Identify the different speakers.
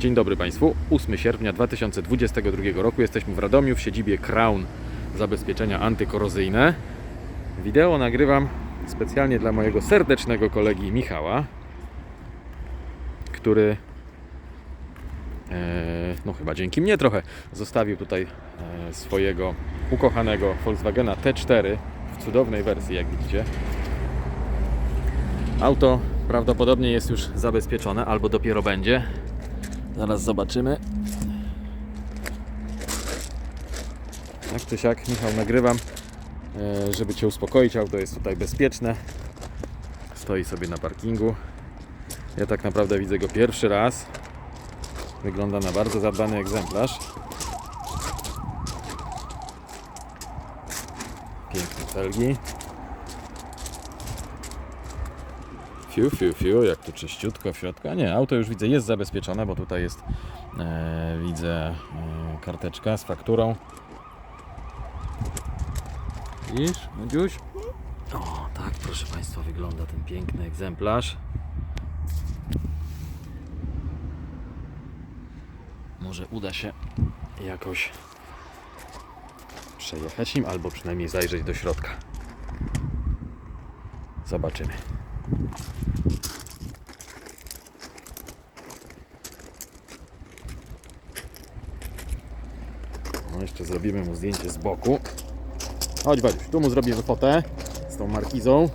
Speaker 1: Dzień dobry Państwu. 8 sierpnia 2022 roku jesteśmy w Radomiu w siedzibie Crown Zabezpieczenia Antykorozyjne. Wideo nagrywam specjalnie dla mojego serdecznego kolegi Michała, który e, no chyba dzięki mnie trochę zostawił tutaj e, swojego ukochanego Volkswagena T4 w cudownej wersji, jak widzicie. Auto prawdopodobnie jest już zabezpieczone, albo dopiero będzie. Zaraz zobaczymy. Jak czy siak, Michał, nagrywam, e, żeby Cię uspokoić. Auto jest tutaj bezpieczne. Stoi sobie na parkingu. Ja tak naprawdę widzę go pierwszy raz. Wygląda na bardzo zadbany egzemplarz. Piękne felgi. Fiu, fiu, fiu, jak tu czyściutko w środku. A nie, auto już widzę jest zabezpieczone, bo tutaj jest, e, widzę, e, karteczka z fakturą. Widzisz, Młodziuś? O, tak, proszę Państwa, wygląda ten piękny egzemplarz. Może uda się jakoś przejechać nim, albo przynajmniej zajrzeć do środka. Zobaczymy. No jeszcze zrobimy mu zdjęcie z boku. Chodź Waliusz, tu mu zrobimy fotę z tą markizą.